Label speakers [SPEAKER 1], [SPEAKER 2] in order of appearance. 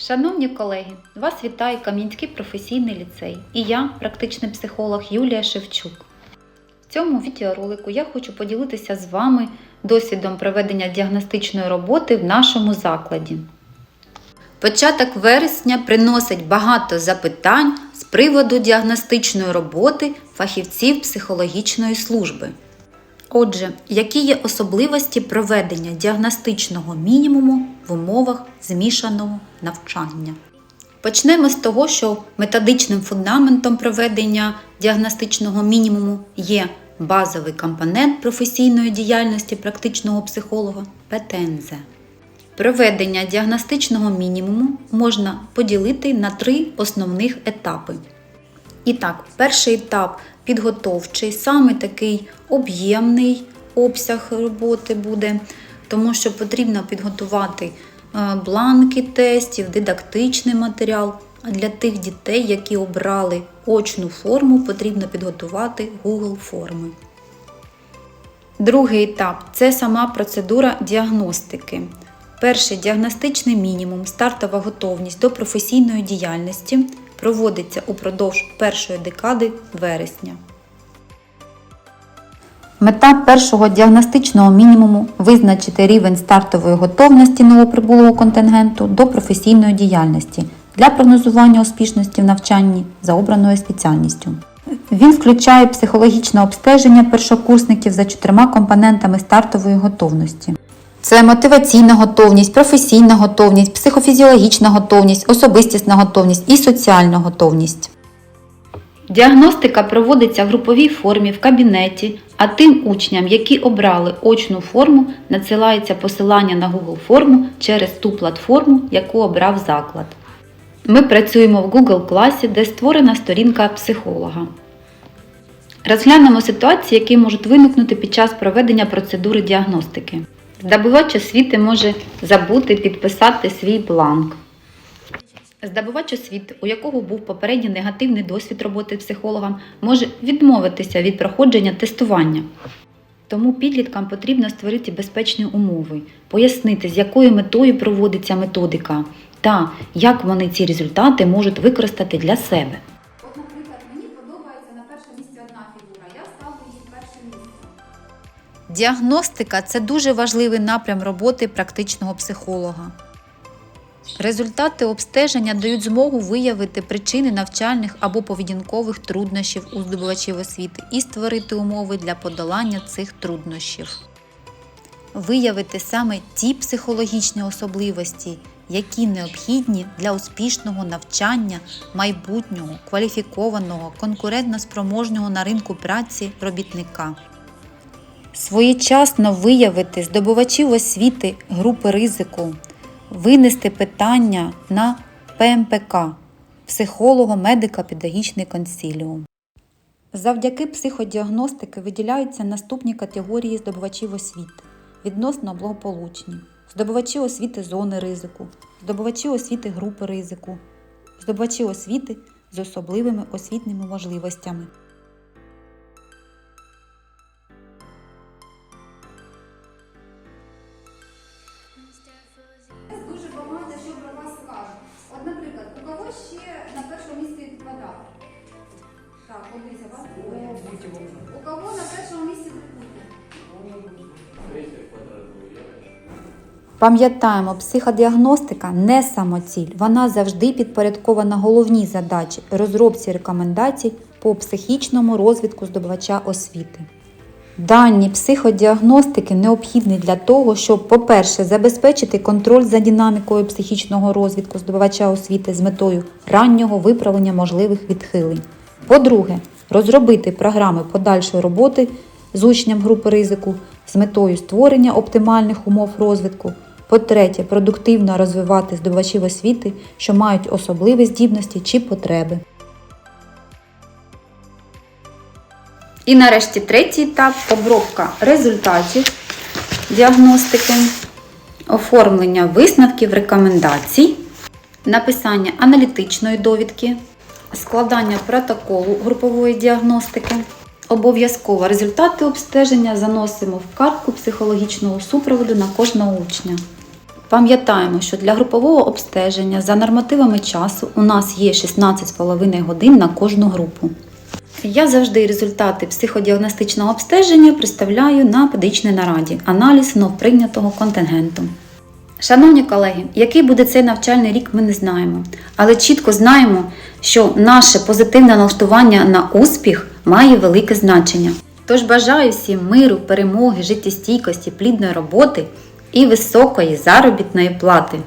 [SPEAKER 1] Шановні колеги, вас вітає Кам'янський професійний ліцей і я, практичний психолог Юлія Шевчук. В цьому відеоролику я хочу поділитися з вами досвідом проведення діагностичної роботи в нашому закладі. Початок вересня приносить багато запитань з приводу діагностичної роботи фахівців психологічної служби. Отже, які є особливості проведення діагностичного мінімуму в умовах змішаного навчання? Почнемо з того, що методичним фундаментом проведення діагностичного мінімуму є базовий компонент професійної діяльності практичного психолога ПТНЗ. Проведення діагностичного мінімуму можна поділити на три основних етапи. І так, перший етап підготовчий, саме такий об'ємний обсяг роботи буде, тому що потрібно підготувати е, бланки тестів, дидактичний матеріал. А для тих дітей, які обрали очну форму, потрібно підготувати Google форми. Другий етап це сама процедура діагностики. Перший діагностичний мінімум, стартова готовність до професійної діяльності проводиться упродовж першої декади вересня. Мета першого діагностичного мінімуму визначити рівень стартової готовності новоприбулого контингенту до професійної діяльності для прогнозування успішності в навчанні за обраною спеціальністю. Він включає психологічне обстеження першокурсників за чотирма компонентами стартової готовності. Це мотиваційна готовність, професійна готовність, психофізіологічна готовність, особистісна готовність і соціальна готовність. Діагностика проводиться в груповій формі в кабінеті, а тим учням, які обрали очну форму, надсилається посилання на Google форму через ту платформу, яку обрав заклад. Ми працюємо в Google класі, де створена сторінка психолога. Розглянемо ситуації, які можуть виникнути під час проведення процедури діагностики. Здобувач освіти може забути підписати свій бланк. Здобувач освіти, у якого був попередній негативний досвід роботи психологом, може відмовитися від проходження тестування. Тому підліткам потрібно створити безпечні умови, пояснити, з якою метою проводиться методика та як вони ці результати можуть використати для себе.
[SPEAKER 2] От, наприклад, мені подобається на першому місці одна фігура.
[SPEAKER 1] Діагностика це дуже важливий напрям роботи практичного психолога. Результати обстеження дають змогу виявити причини навчальних або поведінкових труднощів у здобувачів освіти і створити умови для подолання цих труднощів. Виявити саме ті психологічні особливості, які необхідні для успішного навчання майбутнього, кваліфікованого, конкурентноспроможного на ринку праці робітника. Своєчасно виявити здобувачів освіти групи ризику, винести питання на ПМПК психолого-медико-педагогічний консиліум. Завдяки психодіагностики виділяються наступні категорії здобувачів освіти відносно благополучні, здобувачі освіти зони ризику, здобувачі освіти групи ризику, здобувачі освіти з особливими освітніми можливостями.
[SPEAKER 2] Ще на першому місці квадрат? Так, подивіться, вас двоє. У кого на першому місці?
[SPEAKER 1] Пам'ятаємо, психодіагностика не самоціль, вона завжди підпорядкована головній задачі розробці рекомендацій по психічному розвитку здобувача освіти. Дані психодіагностики необхідні для того, щоб, по-перше, забезпечити контроль за динамікою психічного розвитку здобувача освіти з метою раннього виправлення можливих відхилень. По-друге, розробити програми подальшої роботи з учням групи ризику з метою створення оптимальних умов розвитку. По-третє, продуктивно розвивати здобувачів освіти, що мають особливі здібності чи потреби. І нарешті третій етап обробка результатів діагностики, оформлення висновків рекомендацій, написання аналітичної довідки, складання протоколу групової діагностики. Обов'язково результати обстеження заносимо в картку психологічного супроводу на кожного учня. Пам'ятаємо, що для групового обстеження за нормативами часу у нас є 16,5 годин на кожну групу. Я завжди результати психодіагностичного обстеження представляю на педагогічній нараді аналіз знов прийнятого контингенту. Шановні колеги, який буде цей навчальний рік, ми не знаємо, але чітко знаємо, що наше позитивне налаштування на успіх має велике значення. Тож бажаю всім миру, перемоги, життєстійкості, плідної роботи і високої заробітної плати.